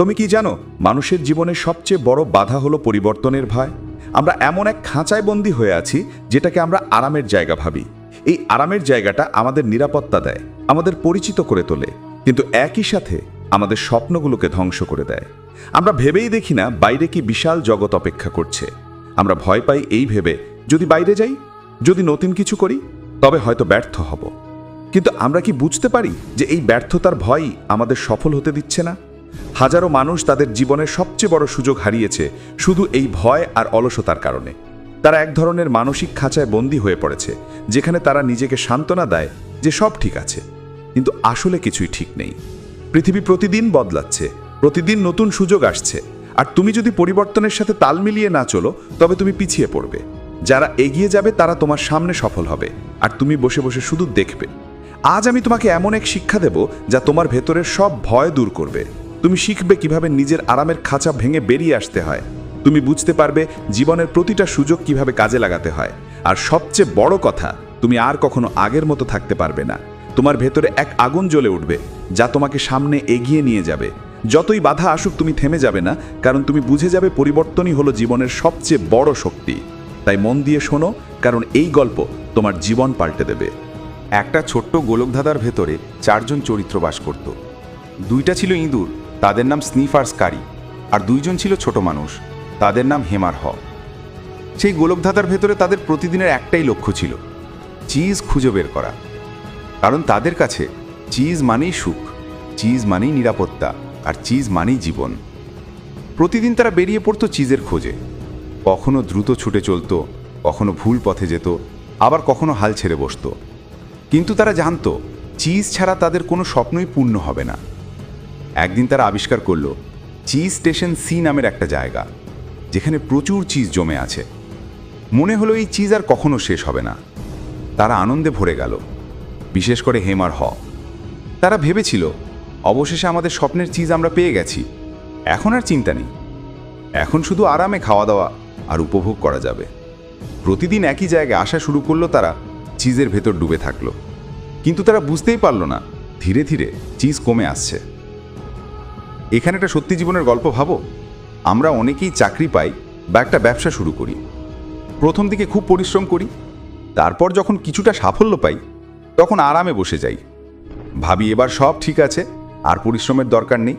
তুমি কি জানো, মানুষের জীবনের সবচেয়ে বড় বাধা হলো পরিবর্তনের ভয়? আমরা এমন এক খাঁচায় বন্দী হয়ে আছি, যেটাকে আমরা আরামের জায়গা ভাবি। এই আরামের জায়গাটা আমাদের নিরাপত্তা দেয়, আমাদের পরিচিত করে তোলে, কিন্তু একই সাথে আমাদের স্বপ্নগুলোকে ধ্বংস করে দেয়। আমরা ভেবেই দেখি না বাইরে কি বিশাল জগৎ অপেক্ষা করছে। আমরা ভয় পাই এই ভেবে, যদি বাইরে যাই, যদি নতুন কিছু করি, তবে হয়তো ব্যর্থ হব। কিন্তু আমরা কি বুঝতে পারি যে এই ব্যর্থতার ভয়ই আমাদের সফল হতে দিচ্ছে না? হাজারো মানুষ তাদের জীবনের সবচেয়ে বড় সুযোগ হারিয়েছে শুধু এই ভয় আর অলসতার কারণে। তারা এক ধরনের মানসিক খাঁচায় বন্দী হয়ে পড়েছে, যেখানে তারা নিজেকে সান্ত্বনা দেয় যে সব ঠিক আছে, কিন্তু আসলে কিছুই ঠিক নেই। পৃথিবী প্রতিদিন বদলাচ্ছে, প্রতিদিন নতুন সুযোগ আসছে, আর তুমি যদি পরিবর্তনের সাথে তাল মিলিয়ে না চলো, তবে তুমি পিছিয়ে পড়বে। যারা এগিয়ে যাবে, তারা তোমার সামনে সফল হবে, আর তুমি বসে বসে শুধু দেখবে। আজ আমি তোমাকে এমন এক শিক্ষা দেব যা তোমার ভেতরের সব ভয় দূর করবে। তুমি শিখবে কীভাবে নিজের আরামের খাঁচা ভেঙে বেরিয়ে আসতে হয়। তুমি বুঝতে পারবে জীবনের প্রতিটা সুযোগ কীভাবে কাজে লাগাতে হয়। আর সবচেয়ে বড় কথা, তুমি আর কখনো আগের মতো থাকতে পারবে না। তোমার ভেতরে এক আগুন জ্বলে উঠবে, যা তোমাকে সামনে এগিয়ে নিয়ে যাবে। যতই বাধা আসুক, তুমি থেমে যাবে না, কারণ তুমি বুঝে যাবে পরিবর্তনই হলো জীবনের সবচেয়ে বড় শক্তি। তাই মন দিয়ে শোনো, কারণ এই গল্প তোমার জীবন পাল্টে দেবে। একটা ছোট্ট গোলকধাঁধার ভেতরে চারজন চরিত্র বাস করত। দুইটা ছিল ইঁদুর তাদের নাম স্নিফার স্কারি আর দুইজন ছিল ছোট মানুষ। তাদের নাম হেমার হ। সেই গোলকধাঁধার ভেতরে তাদের প্রতিদিনের একটাই লক্ষ্য ছিল, চিজ খুঁজে বের করা। কারণ তাদের কাছে চিজ মানেই সুখ, চিজ মানেই নিরাপত্তা, আর চিজ মানেই জীবন। প্রতিদিন তারা বেরিয়ে পড়তো চিজের খোঁজে। কখনো দ্রুত ছুটে চলতো, কখনো ভুল পথে যেত, আবার কখনো হাল ছেড়ে বসতো। কিন্তু তারা জানত, চিজ ছাড়া তাদের কোনো স্বপ্নই পূর্ণ হবে না। একদিন তারা আবিষ্কার করল চিজ স্টেশন সি নামের একটা জায়গা, যেখানে প্রচুর চিজ জমে আছে। মনে হলো এই চিজ আর কখনো শেষ হবে না। তারা আনন্দে ভরে গেল, বিশেষ করে হেমার হ। তারা ভেবেছিল, অবশেষে আমাদের স্বপ্নের চিজ আমরা পেয়ে গেছি। এখন আর চিন্তা নেই। এখন শুধু আরামে খাওয়া দাওয়া আর উপভোগ করা যাবে। প্রতিদিন একই জায়গায় আসা শুরু করল তারা, চিজের ভেতর ডুবে থাকল। কিন্তু তারা বুঝতেই পারল না, ধীরে ধীরে চিজ কমে আসছে। এখানে একটা সত্যি জীবনের গল্প ভাবো। আমরা অনেকেই চাকরি পাই বা একটা ব্যবসা শুরু করি। প্রথম দিকে খুব পরিশ্রম করি, তারপর যখন কিছুটা সাফল্য পাই, তখন আরামে বসে যাই। ভাবি এবার সব ঠিক আছে, আর পরিশ্রমের দরকার নেই।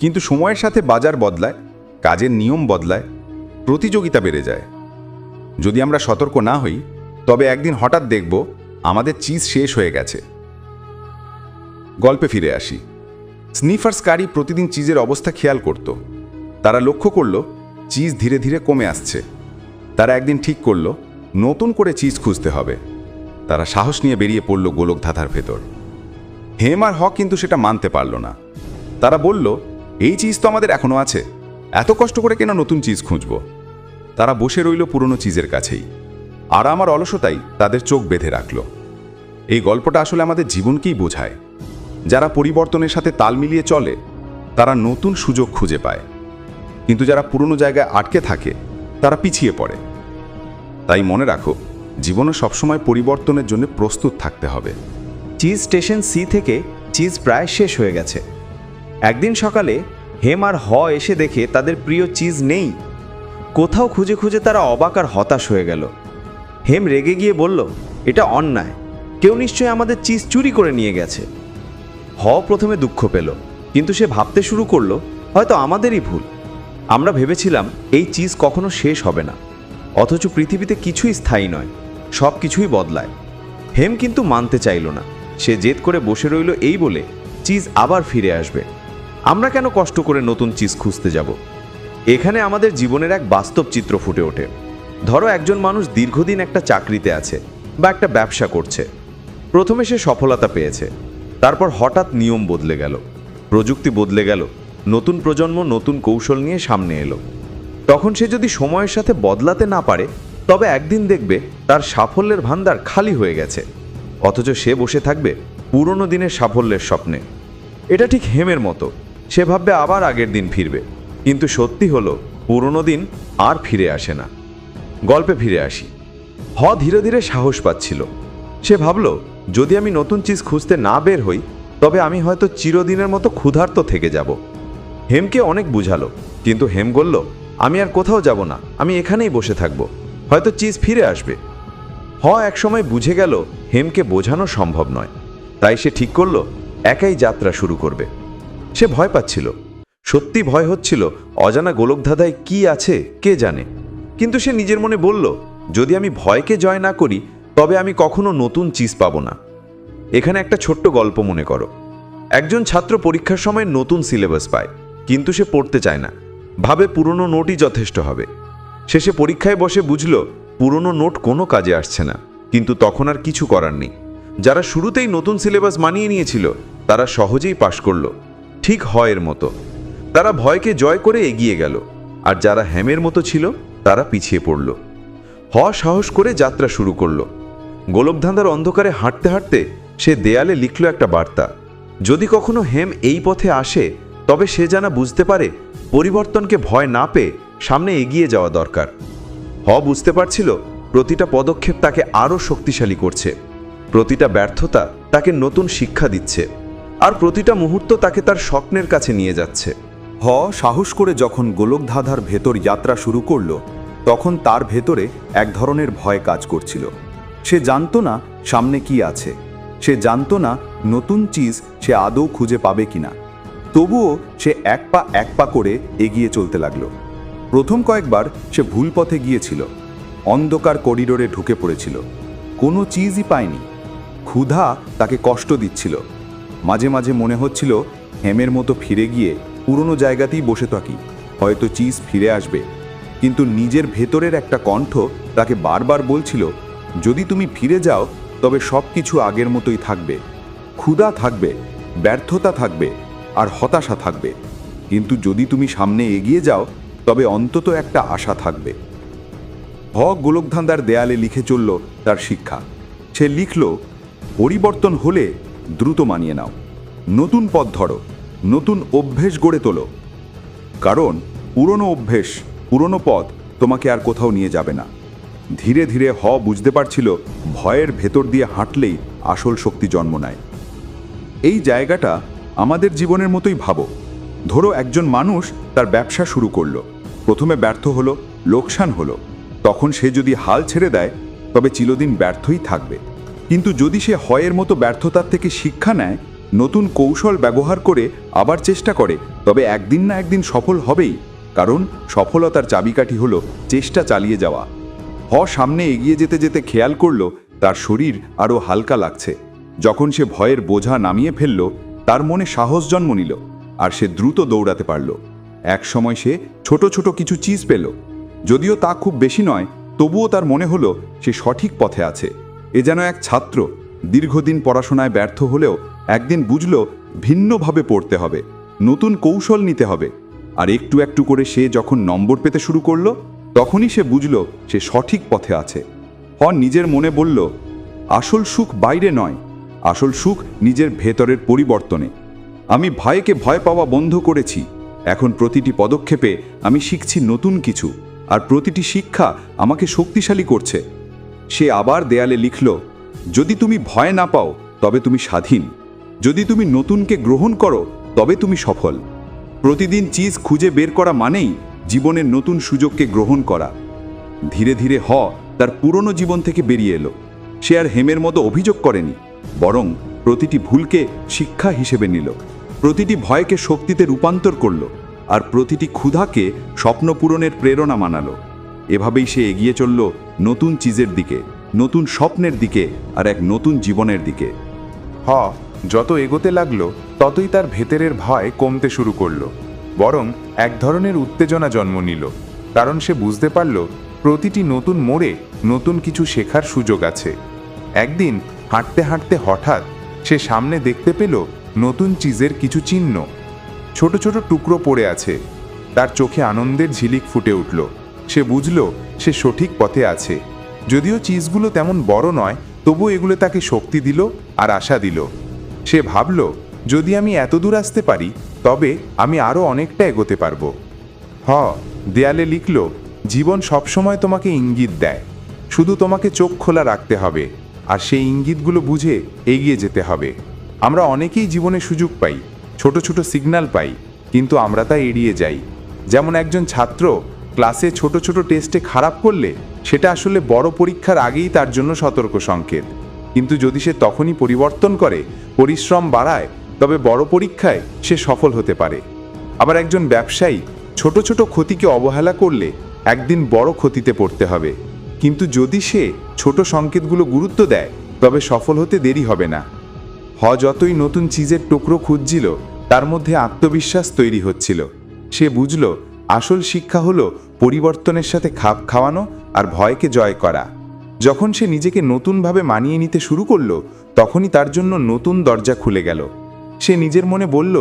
কিন্তু সময়ের সাথে বাজার বদলায়, কাজের নিয়ম বদলায়, প্রতিযোগিতা বেড়ে যায়। যদি আমরা সতর্ক না হই, তবে একদিন হঠাৎ দেখব আমাদের চিজ শেষ হয়ে গেছে। গল্পে ফিরে আসি। স্নিফার্স কারি প্রতিদিন চিজের অবস্থা খেয়াল করত। তারা লক্ষ্য করল চিজ ধীরে ধীরে কমে আসছে। তারা একদিন ঠিক করল, নতুন করে চিজ খুঁজতে হবে। তারা সাহস নিয়ে বেরিয়ে পড়ল গোলকধাঁধার ভেতর। হেম আর হক কিন্তু সেটা মানতে পারল না। তারা বলল, এই চিজ তো আমাদের এখনও আছে। এত কষ্ট করে কেন নতুন চিজ খুঁজব? তারা বসে রইল পুরনো চিজের কাছেই। আর আমার অলসতাই তাদের চোখ বেঁধে রাখল। এই গল্পটা আসলে আমাদের জীবনকেই বোঝায়। যারা পরিবর্তনের সাথে তাল মিলিয়ে চলে, তারা নতুন সুযোগ খুঁজে পায়। কিন্তু যারা পুরনো জায়গায় আটকে থাকে, তারা পিছিয়ে পড়ে। তাই মনে রাখো, জীবনে সবসময় পরিবর্তনের জন্য প্রস্তুত থাকতে হবে। চিজ স্টেশন সি থেকে চিজ প্রায় শেষ হয়ে গেছে। একদিন সকালে হেম আর হ এসে দেখে তাদের প্রিয় চিজ নেই। কোথাও খুঁজে খুঁজে তারা অবাক আর হতাশ হয়ে গেল। হেম রেগে গিয়ে বলল, এটা অন্যায়। কেউ নিশ্চয়ই আমাদের চিজ চুরি করে নিয়ে গেছে। হ প্রথমে দুঃখ পেল, কিন্তু সে ভাবতে শুরু করল, হয়তো আমাদেরই ভুল। আমরা ভেবেছিলাম এই চিজ কখনো শেষ হবে না, অথচ পৃথিবীতে কিছুই স্থায়ী নয়, সব কিছুই বদলায়। হেম কিন্তু মানতে চাইল না, সে জেদ করে বসে রইল এই বলে চিজ আবার ফিরে আসবে। আমরা কেন কষ্ট করে নতুন চিজ খুঁজতে যাব? এখানে আমাদের জীবনের এক বাস্তব চিত্র ফুটে ওঠে। ধরো একজন মানুষ দীর্ঘদিন একটা চাকরিতে আছে বা একটা ব্যবসা করছে। প্রথমে সে সফলতা পেয়েছে তারপর হঠাৎ নিয়ম বদলে গেল। প্রযুক্তি বদলে গেল। নতুন প্রজন্ম নতুন কৌশল নিয়ে সামনে এলো। তখন সে যদি সময়ের সাথে বদলাতে না পারে, তবে একদিন দেখবে তার সাফল্যের ভান্ডার খালি হয়ে গেছে। অথচ সে বসে থাকবে পুরনো দিনের সাফল্যের স্বপ্নে। এটা ঠিক হেমের মতো। সে ভাববে আবার আগের দিন ফিরবে। কিন্তু সত্যি হলো, পুরনো দিন আর ফিরে আসে না। গল্পে ফিরে আসি। হ ধীরে ধীরে সাহস পাচ্ছিল। সে ভাবল, যদি আমি নতুন চিজ খুঁজতে না বের হই, তবে আমি হয়তো চিরদিনের মতো ক্ষুধার্ত থেকে যাব। হেমকে অনেক বুঝালো, কিন্তু হেম বলল, আমি আর কোথাও যাব না, আমি এখানেই বসে থাকব, হয়তো চিজ ফিরে আসবে। হ একসময় বুঝে গেল, হেমকে বোঝানো সম্ভব নয়। তাই সে ঠিক করল, একাই যাত্রা শুরু করবে। সে ভয় পাচ্ছিল। সত্যি ভয় হচ্ছিল, অজানা গোলকধাঁধায় কি আছে, কে জানে? কিন্তু সে নিজের মনে বলল, যদি আমি ভয়কে জয় না করি তবে আমি কখনো নতুন চিজ পাব না। এখানে একটা ছোট্ট গল্প মনে করো। একজন ছাত্র পরীক্ষার সময় নতুন সিলেবাস পায়, কিন্তু সে পড়তে চায় না। ভাবে পুরনো নোটই যথেষ্ট হবে। শেষে পরীক্ষায় বসে বুঝল, পুরনো নোট কোনো কাজে আসছে না। কিন্তু তখন আর কিছু করার নেই। যারা শুরুতেই নতুন সিলেবাস মানিয়ে নিয়েছিল, তারা সহজেই পাশ করল। ঠিক হয়ের মতো। তারা ভয়কে জয় করে এগিয়ে গেল। আর যারা হ্যামের মতো ছিল, তারা পিছিয়ে পড়ল। হ সাহস করে যাত্রা শুরু করল। গোলকধাঁধার অন্ধকারে হাঁটতে হাঁটতে সে দেয়ালে লিখল একটা বার্তা। যদি কখনো হেম এই পথে আসে, তবে সে জানা বুঝতে পারে পরিবর্তনকে ভয় না পেয়ে সামনে এগিয়ে যাওয়া দরকার। হ বুঝতে পারছিল প্রতিটা পদক্ষেপ তাকে আরও শক্তিশালী করছে। প্রতিটা ব্যর্থতা তাকে নতুন শিক্ষা দিচ্ছে। আর প্রতিটা মুহূর্ত তাকে তার স্বপ্নের কাছে নিয়ে যাচ্ছে। হ সাহস করে যখন গোলকধাঁধার ভেতর যাত্রা শুরু করল, তখন তার ভেতরে এক ধরনের ভয় কাজ করছিল। সে জানতো না সামনে কি আছে। সে জানতো না নতুন চিজ সে আদৌ খুঁজে পাবে কিনা তবুও সে এক পা এক পা করে এগিয়ে চলতে লাগল। প্রথম কয়েকবার সে ভুল পথে গিয়েছিল। অন্ধকার করিডোরে ঢুকে পড়েছিল। কোনো চিজই পায়নি। ক্ষুধা তাকে কষ্ট দিচ্ছিল। মাঝে মাঝে মনে হচ্ছিল হেমের মতো ফিরে গিয়ে পুরনো জায়গাতেই বসে থাকি, হয়তো চিজ ফিরে আসবে। কিন্তু নিজের ভেতরের একটা কণ্ঠ তাকে বারবার বলছিল যদি তুমি ফিরে যাও, তবে সব কিছু আগের মতোই থাকবে। ক্ষুধা থাকবে, ব্যর্থতা থাকবে, আর হতাশা থাকবে। কিন্তু যদি তুমি সামনে এগিয়ে যাও, তবে অন্তত একটা আশা থাকবে। হ, গোলকধান্দার দেয়ালে লিখে চলল তার শিক্ষা। সে লিখল, পরিবর্তন হলে দ্রুত মানিয়ে নাও। নতুন পথ ধরো, নতুন অভ্যেস গড়ে তোলো। কারণ পুরনো অভ্যেস, পুরনো পথ তোমাকে আর কোথাও নিয়ে যাবে না। ধীরে ধীরে হ বুঝতে পারছিল ভয়ের ভেতর দিয়ে হাঁটলেই আসল শক্তি জন্ম নেয়। এই জায়গাটা আমাদের জীবনের মতোই ভাবো। ধরো একজন মানুষ তার ব্যবসা শুরু করল। প্রথমে ব্যর্থ হলো, লোকসান হলো। তখন সে যদি হাল ছেড়ে দেয়, তবে চিরদিন ব্যর্থই থাকবে। কিন্তু যদি সে হয়ের মতো ব্যর্থতার থেকে শিক্ষা নেয়, নতুন কৌশল ব্যবহার করে আবার চেষ্টা করে, তবে একদিন না একদিন সফল হবেই। কারণ সফলতার চাবিকাঠি হলো চেষ্টা চালিয়ে যাওয়া। হ সামনে এগিয়ে যেতে যেতে খেয়াল করল, তার শরীর আরও হালকা লাগছে। যখন সে ভয়ের বোঝা নামিয়ে ফেলল, তার মনে সাহস জন্ম নিল আর সে দ্রুত দৌড়াতে পারল। এক সময় সে ছোট ছোট কিছু চিজ পেল। যদিও তা খুব বেশি নয়, তবুও তার মনে হলো সে সঠিক পথে আছে। এ যেন এক ছাত্র, দীর্ঘদিন পড়াশোনায় ব্যর্থ হলেও একদিন বুঝল ভিন্নভাবে পড়তে হবে, নতুন কৌশল নিতে হবে। আর একটু একটু করে সে যখন নম্বর পেতে শুরু করল তখনই সে বুঝল সে সঠিক পথে আছে। হন নিজের মনে বলল, আসল সুখ বাইরে নয়, আসল সুখ নিজের ভেতরের পরিবর্তনে। আমি ভয়কে ভয় পাওয়া বন্ধ করেছি, এখন প্রতিটি পদক্ষেপে আমি শিখছি নতুন কিছু, আর প্রতিটি শিক্ষা আমাকে শক্তিশালী করছে। সে আবার দেয়ালে লিখল, যদি তুমি ভয় না পাও, তবে তুমি স্বাধীন। যদি তুমি নতুনকে গ্রহণ করো, তবে তুমি সফল। প্রতিদিন চিজ খুঁজে বের করা মানেই জীবনের নতুন সুযোগকে গ্রহণ করা। ধীরে ধীরে হ তার পুরনো জীবন থেকে বেরিয়ে এলো। সে আর হেমের মতো অভিযোগ করেনি, বরং প্রতিটি ভুলকে শিক্ষা হিসেবে নিল। প্রতিটি ভয়কে শক্তিতে রূপান্তর করল আর প্রতিটি ক্ষুধাকে স্বপ্ন পূরণের প্রেরণা মানালো। এভাবেই সে এগিয়ে চলল নতুন চিজের দিকে, নতুন স্বপ্নের দিকে আর এক নতুন জীবনের দিকে। হ, যত এগোতে লাগল, ততই তার ভেতরের ভয় কমতে শুরু করল। বরং এক ধরনের উত্তেজনা জন্ম নিল, কারণ সে বুঝতে পারল প্রতিটি নতুন মোড়ে নতুন কিছু শেখার সুযোগ আছে। একদিন হাঁটতে হাঁটতে হঠাৎ সে সামনে দেখতে পেল নতুন চিজের কিছু চিহ্ন। ছোট ছোট টুকরো পড়ে আছে। তার চোখে আনন্দের ঝিলিক ফুটে উঠল। সে বুঝল সে সঠিক পথে আছে। যদিও চিজগুলো তেমন বড় নয় তবু এগুলো তাকে শক্তি দিল আর আশা দিল। সে ভাবল, যদি আমি এত দূর আসতে পারি তবে আমি আরও অনেকটা এগোতে পারব। হ, দেয়ালে লিখল, জীবন সবসময় তোমাকে ইঙ্গিত দেয়। শুধু তোমাকে চোখ খোলা রাখতে হবে, আর সেই ইঙ্গিতগুলো বুঝে এগিয়ে যেতে হবে। আমরা অনেকেই জীবনে সুযোগ পাই, ছোট ছোট সিগন্যাল পাই, কিন্তু আমরা তা এড়িয়ে যাই। যেমন একজন ছাত্র ক্লাসে ছোট ছোট টেস্টে খারাপ করলে, সেটা আসলে বড় পরীক্ষার আগেই তার জন্য সতর্ক সংকেত। কিন্তু যদি সে তখনই পরিবর্তন করে, পরিশ্রম বাড়ায় তবে বড় পরীক্ষায় সে সফল হতে পারে। আবার একজন ব্যবসায়ী ছোট ছোট ক্ষতিকে অবহেলা করলে একদিন বড় ক্ষতিতে পড়তে হবে। কিন্তু যদি সে ছোট সংকেতগুলো গুরুত্ব দেয়, তবে সফল হতে দেরি হবে না। হ যতই নতুন চিজের টুকরো খুঁজছিল, তার মধ্যে আত্মবিশ্বাস তৈরি হচ্ছিল। সে বুঝল, আসল শিক্ষা হলো পরিবর্তনের সাথে খাপ খাওয়ানো আর ভয়কে জয় করা। যখন সে নিজেকে নতুনভাবে মানিয়ে নিতে শুরু করল, তখনই তার জন্য নতুন দরজা খুলে গেল। সে নিজের মনে বলল,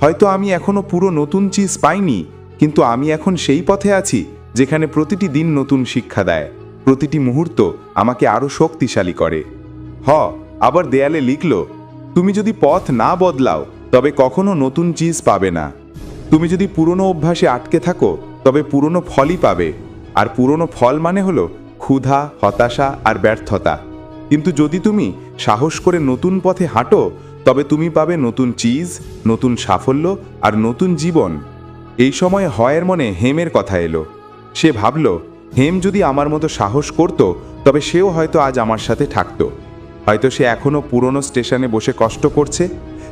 হয়তো আমি এখনও পুরো নতুন চিজ পাইনি, কিন্তু আমি এখন সেই পথে আছি যেখানে প্রতিটি দিন নতুন শিক্ষা দেয়। প্রতিটি মুহূর্ত আমাকে আরও শক্তিশালী করে। হ, আবার দেয়ালে লিখল, তুমি যদি পথ না বদলাও, তবে কখনো নতুন চিজ পাবে না। তুমি যদি পুরনো অভ্যাসে আটকে থাকো, তবে পুরনো ফলই পাবে। আর পুরনো ফল মানে হলো ক্ষুধা, হতাশা আর ব্যর্থতা। কিন্তু যদি তুমি সাহস করে নতুন পথে হাঁটো তবে তুমি পাবে নতুন চিজ, নতুন সাফল্য আর নতুন জীবন। এই সময় হয়ের মনে হেমের কথা এলো। সে ভাবল, হেম যদি আমার মতো সাহস করত, তবে সেও হয়তো আজ আমার সাথে থাকতো। হয়তো সে এখনও পুরনো স্টেশনে বসে কষ্ট করছে।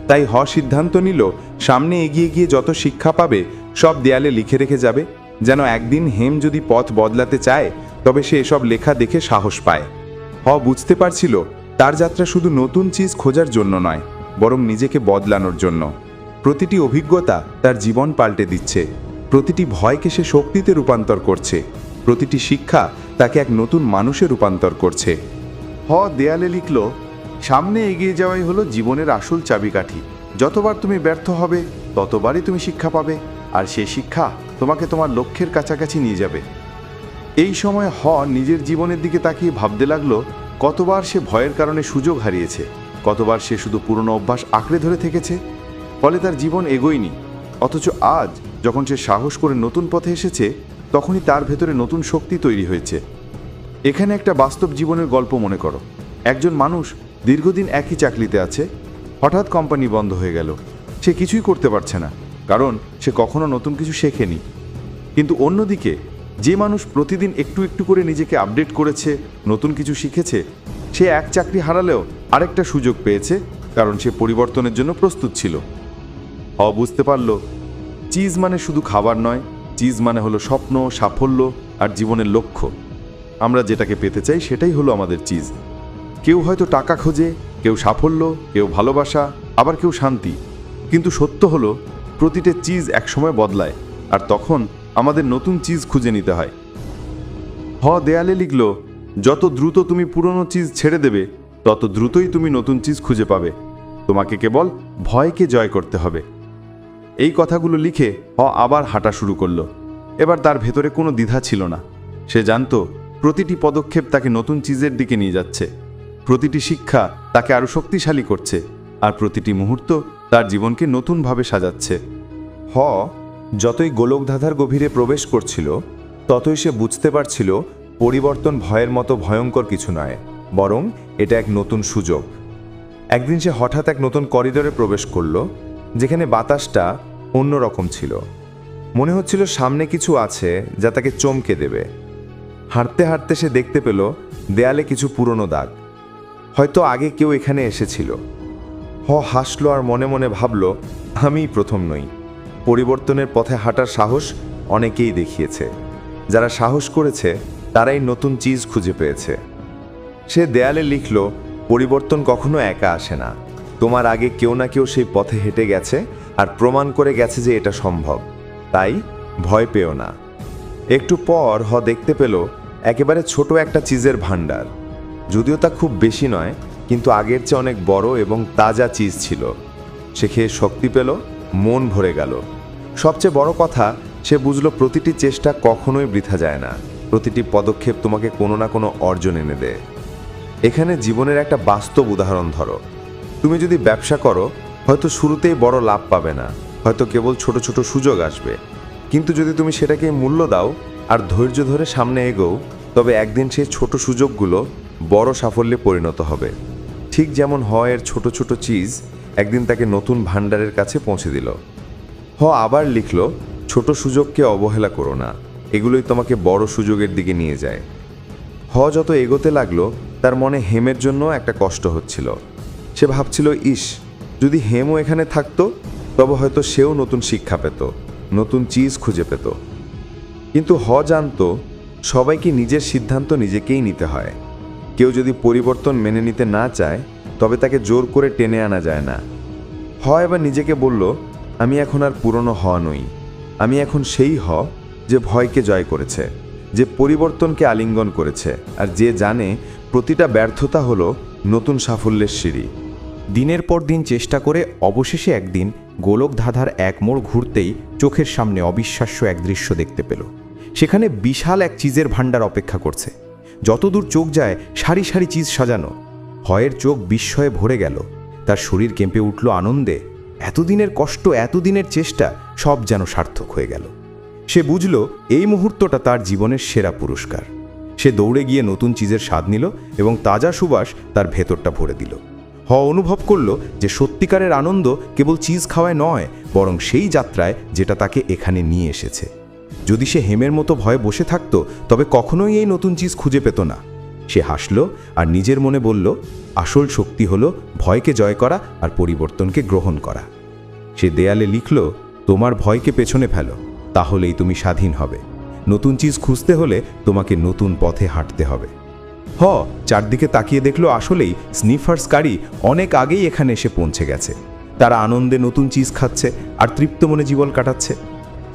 তাই হ সিদ্ধান্ত নিল, সামনে এগিয়ে গিয়ে যত শিক্ষা পাবে, সব দেয়ালে লিখে রেখে যাবে। যেন একদিন হেম যদি পথ বদলাতে চায়, তবে সে এসব লেখা দেখে সাহস পায়। হ বুঝতে পারছিল, তার যাত্রা শুধু নতুন চিজ খোঁজার জন্য নয়। বরং নিজেকে বদলানোর জন্য। প্রতিটি অভিজ্ঞতা তার জীবন পাল্টে দিচ্ছে। প্রতিটি ভয়কে সে শক্তিতে রূপান্তর করছে। প্রতিটি শিক্ষা তাকে এক নতুন মানুষে রূপান্তর করছে। হ, দেয়ালে লিখল, সামনে এগিয়ে যাওয়াই হলো জীবনের আসল চাবিকাঠি। যতবার তুমি ব্যর্থ হবে, ততবারই তুমি শিক্ষা পাবে, আর সে শিক্ষা তোমাকে তোমার লক্ষ্যের কাছাকাছি নিয়ে যাবে। এই সময় হ নিজের জীবনের দিকে তাকিয়ে ভাবতে লাগল, কতবার সে ভয়ের কারণে সুযোগ হারিয়েছে। কতবার সে শুধু পুরনো অভ্যাস আঁকড়ে ধরে থেকেছে? ফলে তার জীবন এগোয়নি। অথচ আজ যখন সে সাহস করে নতুন পথে এসেছে, তখনই তার ভেতরে নতুন শক্তি তৈরি হয়েছে। এখানে একটা বাস্তব জীবনের গল্প মনে করো। একজন মানুষ দীর্ঘদিন একই চাকরিতে আছে, হঠাৎ কোম্পানি বন্ধ হয়ে গেল। সে কিছুই করতে পারছে না, কারণ সে কখনো নতুন কিছু শেখেনি। কিন্তু অন্যদিকে, যে মানুষ প্রতিদিন একটু একটু করে নিজেকে আপডেট করেছে, নতুন কিছু শিখেছে, সে এক চাকরি হারালেও আরেকটা সুযোগ পেয়েছে, কারণ সে পরিবর্তনের জন্য প্রস্তুত ছিল। হ বুঝতে পারল, চিজ মানে শুধু খাবার নয়, চিজ মানে হলো স্বপ্ন, সাফল্য আর জীবনের লক্ষ্য। আমরা যেটাকে পেতে চাই সেটাই হলো আমাদের চিজ। কেউ হয়তো টাকা খোঁজে, কেউ সাফল্য, কেউ ভালোবাসা, আবার কেউ শান্তি। কিন্তু সত্য হলো, প্রতিটা চিজ একসময় বদলায়, আর তখন আমাদের নতুন চিজ খুঁজে নিতে হয়। হ দেয়ালে লিখল, যত দ্রুত তুমি পুরনো চিজ ছেড়ে দেবে তত দ্রুতই তুমি নতুন চিজ খুঁজে পাবে। তোমাকে কেবল ভয়কে জয় করতে হবে। এই কথাগুলো লিখে হ আবার হাঁটা শুরু করল। এবার তার ভেতরে কোনো দ্বিধা ছিল না। সে জানতো, প্রতিটি পদক্ষেপ তাকে নতুন চিজের দিকে নিয়ে যাচ্ছে। প্রতিটি শিক্ষা তাকে আরও শক্তিশালী করছে, আর প্রতিটি মুহূর্ত তার জীবনকে নতুনভাবে সাজাচ্ছে। হ, যতই গোলকধাঁধার গভীরে প্রবেশ করছিল, ততই সে বুঝতে পারছিল পরিবর্তন ভয়ের মতো ভয়ঙ্কর কিছু নয়, বরং এটা এক নতুন সুযোগ। একদিন সে হঠাৎ এক নতুন করিডোরে প্রবেশ করল, যেখানে বাতাসটা অন্যরকম ছিল। মনে হচ্ছিল সামনে কিছু আছে যা তাকে চমকে দেবে। হাঁটতে হাঁটতে সে দেখতে পেল দেয়ালে কিছু পুরনো দাগ। হয়তো আগে কেউ এখানে এসেছিল। হ হাসলো আর মনে মনে ভাবল, আমিই প্রথম নই। পরিবর্তনের পথে হাঁটার সাহস অনেকেই দেখিয়েছে। যারা সাহস করেছে, তারাই নতুন চিজ খুঁজে পেয়েছে। সে দেয়ালে লিখল, পরিবর্তন কখনো একা আসে না। তোমার আগে কেউ না কেউ সেই পথে হেঁটে গেছে আর প্রমাণ করে গেছে যে এটা সম্ভব। তাই ভয় পেও না। একটু পর হ দেখতে পেল, একেবারে ছোট একটা চিজের ভাণ্ডার। যদিও তা খুব বেশি নয়, কিন্তু আগের চেয়ে অনেক বড় এবং তাজা চিজ ছিল। সে খেয়ে শক্তি পেল, মন ভরে গেল। সবচেয়ে বড় কথা, সে বুঝল প্রতিটি চেষ্টা কখনোই বৃথা যায় না। প্রতিটি পদক্ষেপ তোমাকে কোনো না কোনো অর্জন এনে দেয়। এখানে জীবনের একটা বাস্তব উদাহরণ ধরো। তুমি যদি ব্যবসা করো, হয়তো শুরুতেই বড় লাভ পাবে না, হয়তো কেবল ছোট ছোট সুযোগ আসবে। কিন্তু যদি তুমি সেটাকে মূল্য দাও আর ধৈর্য ধরে সামনে এগোও, তবে একদিন সেই ছোট সুযোগগুলো বড় সাফল্যে পরিণত হবে। ঠিক যেমন হ এর ছোট ছোট চিজ একদিন তাকে নতুন ভাণ্ডারের কাছে পৌঁছে দিল। হ আবার লিখল, ছোট সুযোগকে অবহেলা করো না, এগুলোই তোমাকে বড় সুযোগের দিকে নিয়ে যায়। হ যত এগোতে লাগল, তার মনে হেমের জন্য একটা কষ্ট হচ্ছিল। সে ভাবছিল, ইস, যদি হেমও এখানে থাকতো, তবে হয়তো সেও নতুন শিক্ষা পেত, নতুন চিজ খুঁজে পেত। কিন্তু হ জানতো, সবাইকে নিজের সিদ্ধান্ত নিজেকেই নিতে হয়। কেউ যদি পরিবর্তন মেনে নিতে না চায়, তবে তাকে জোর করে টেনে আনা যায় না। হ এবার নিজেকে বলল, আমি এখন আর পুরনো হ নই। আমি এখন সেই হ, যে ভয়কে জয় করেছে। যে পরিবর্তনকে আলিঙ্গন করেছে আর যে জানে প্রতিটা ব্যর্থতা হলো নতুন সাফল্যের সিঁড়ি। দিনের পর দিন চেষ্টা করে অবশেষে একদিন গোলক ধাঁধার এক মোড় ঘুরতেই চোখের সামনে অবিশ্বাস্য এক দৃশ্য দেখতে পেল। সেখানে বিশাল এক চিজের ভাণ্ডার অপেক্ষা করছে। যতদূর চোখ যায়, সারি সারি চিজ সাজানো। ভয়ের চোখ বিস্ময়ে ভরে গেল। তার শরীর কেঁপে উঠল আনন্দে। এতদিনের কষ্ট, এতদিনের চেষ্টা সব যেন সার্থক হয়ে গেল। সে বুঝল এই মুহূর্তটা তার জীবনের সেরা পুরস্কার। সে দৌড়ে গিয়ে নতুন চিজের স্বাদ নিল এবং তাজা সুবাস তার ভেতরটা ভরে দিল। হ অনুভব করল যে সত্যিকারের আনন্দ কেবল চিজ খাওয়ায় নয়, বরং সেই যাত্রায় যেটা তাকে এখানে নিয়ে এসেছে। যদি সে হেমের মতো ভয়ে বসে থাকতো, তবে কখনোই এই নতুন চিজ খুঁজে পেত না। সে হাসল আর নিজের মনে বলল, আসল শক্তি হলো ভয়কে জয় করা আর পরিবর্তনকে গ্রহণ করা। সে দেয়ালে লিখল, তোমার ভয়কে পেছনে ফেলো। তাহলেই তুমি স্বাধীন হবে। নতুন চিজ খুঁজতে হলে তোমাকে নতুন পথে হাঁটতে হবে। হ, চারদিকে তাকিয়ে দেখল আসলেই স্নিফার্স গাড়ি অনেক আগেই এখানে এসে পৌঁছে গেছে। তারা আনন্দে নতুন চিজ খাচ্ছে আর তৃপ্ত মনে জীবন কাটাচ্ছে।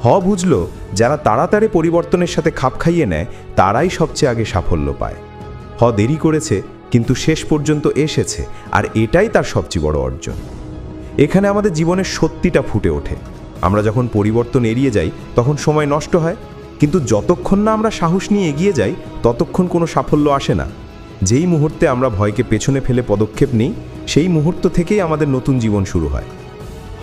হ বুঝল, যারা তাড়াতাড়ি পরিবর্তনের সাথে খাপ খাইয়ে নেয়, তারাই সবচেয়ে আগে সাফল্য পায়। হ দেরি করেছে, কিন্তু শেষ পর্যন্ত এসেছে, আর এটাই তার সবচেয়ে বড় অর্জন। এখানে আমাদের জীবনের সত্যিটা ফুটে ওঠে। আমরা যখন পরিবর্তন এড়িয়ে যাই, তখন সময় নষ্ট হয়। কিন্তু যতক্ষণ না আমরা সাহস নিয়ে এগিয়ে যাই, ততক্ষণ কোনো সাফল্য আসে না। যেই মুহূর্তে আমরা ভয়কে পেছনে ফেলে পদক্ষেপ নিই, সেই মুহূর্ত থেকেই আমাদের নতুন জীবন শুরু হয়।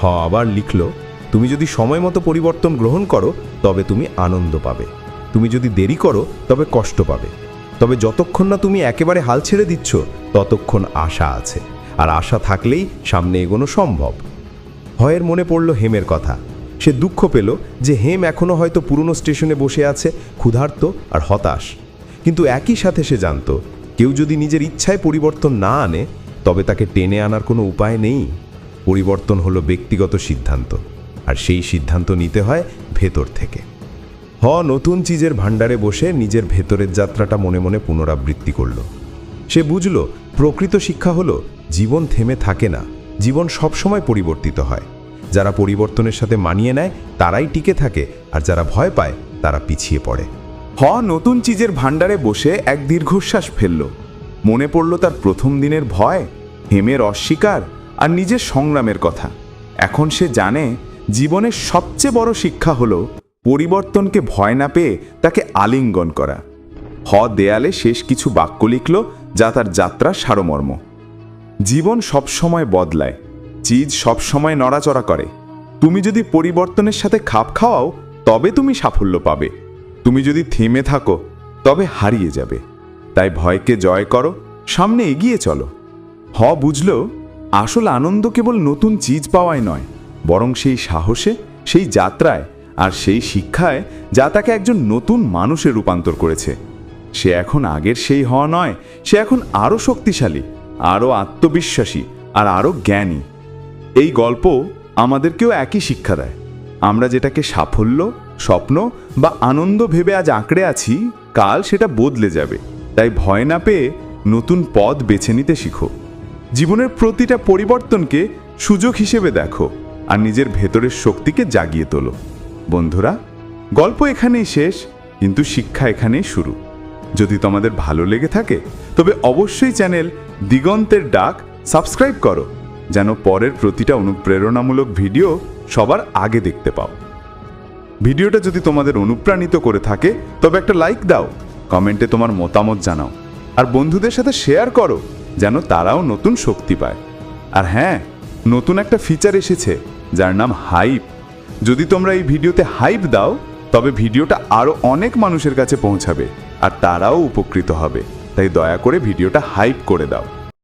হ, আবার লিখল, তুমি যদি সময় মতো পরিবর্তন গ্রহণ করো, তবে তুমি আনন্দ পাবে। তুমি যদি দেরি করো, তবে কষ্ট পাবে। তবে যতক্ষণ না তুমি একেবারে হাল ছেড়ে দিচ্ছ, ততক্ষণ আশা আছে। আর আশা থাকলেই সামনে এগোনো সম্ভব। ভয়ের মনে পড়ল হেমের কথা। সে দুঃখ পেল যে হেম এখনও হয়তো পুরনো স্টেশনে বসে আছে, ক্ষুধার্ত আর হতাশ। কিন্তু একই সাথে সে জানত, কেউ যদি নিজের ইচ্ছায় পরিবর্তন না আনে, তবে তাকে টেনে আনার কোনো উপায় নেই। পরিবর্তন হলো ব্যক্তিগত সিদ্ধান্ত, আর সেই সিদ্ধান্ত নিতে হয় ভেতর থেকে। হ, নতুন চিজের ভাণ্ডারে বসে নিজের ভেতরের যাত্রাটা মনে মনে পুনরাবৃত্তি করল। সে বুঝল, প্রকৃত শিক্ষা হলো জীবন থেমে থাকে না। জীবন সবসময় পরিবর্তিত হয়। যারা পরিবর্তনের সাথে মানিয়ে নেয়, তারাই টিকে থাকে, আর যারা ভয় পায়, তারা পিছিয়ে পড়ে। হ, নতুন চিজের ভাণ্ডারে বসে এক দীর্ঘশ্বাস ফেলল। মনে পড়ল তার প্রথম দিনের ভয়, হেমের অস্বীকার, আর নিজের সংগ্রামের কথা। এখন সে জানে, জীবনের সবচেয়ে বড় শিক্ষা হলো পরিবর্তনকে ভয় না পেয়ে তাকে আলিঙ্গন করা। হ, দেয়ালে শেষ কিছু বাক্য লিখল, যা তার যাত্রার সারমর্ম। জীবন সবসময় বদলায়। চিজ সবসময় নড়াচড়া করে। তুমি যদি পরিবর্তনের সাথে খাপ খাওয়াও, তবে তুমি সাফল্য পাবে। তুমি যদি থেমে থাকো, তবে হারিয়ে যাবে। তাই ভয়কে জয় করো, সামনে এগিয়ে চলো। হ, বুঝল? আসল আনন্দ কেবল নতুন চিজ পাওয়ায় নয়, বরং সেই সাহসে, সেই যাত্রায় আর সেই শিক্ষায় যা তাকে একজন নতুন মানুষে রূপান্তর করেছে। সে এখন আগের সেই হওয়া নয়, সে এখন আরও শক্তিশালী। আরও আত্মবিশ্বাসী আর আরও জ্ঞানী। এই গল্প আমাদেরকেও একই শিক্ষা দেয়। আমরা যেটাকে সাফল্য, স্বপ্ন বা আনন্দ ভেবে আজ আঁকড়ে আছি, কাল সেটা বদলে যাবে। তাই ভয় না পেয়ে নতুন পথ বেছে নিতে শিখো। জীবনের প্রতিটা পরিবর্তনকে সুযোগ হিসেবে দেখো আর নিজের ভেতরের শক্তিকে জাগিয়ে তোলো। বন্ধুরা, গল্প এখানেই শেষ, কিন্তু শিক্ষা এখানেই শুরু। যদি তোমাদের ভালো লেগে থাকে, তবে অবশ্যই চ্যানেল দিগন্তের ডাক সাবস্ক্রাইব করো, যেন পরের প্রতিটা অনুপ্রেরণামূলক ভিডিও সবার আগে দেখতে পাও। ভিডিওটা যদি তোমাদের অনুপ্রাণিত করে থাকে, তবে একটা লাইক দাও, কমেন্টে তোমার মতামত জানাও, আর বন্ধুদের সাথে শেয়ার করো, যেন তারাও নতুন শক্তি পায়। আর হ্যাঁ নতুন একটা ফিচার এসেছে, যার নাম হাইপ যদি তোমরা এই ভিডিওতে হাইপ দাও, তবে ভিডিওটা আরও অনেক মানুষের কাছে পৌঁছাবে। আর তারাও উপকৃত হবে। তাই দয়া করে ভিডিওটা হাইপ করে দাও।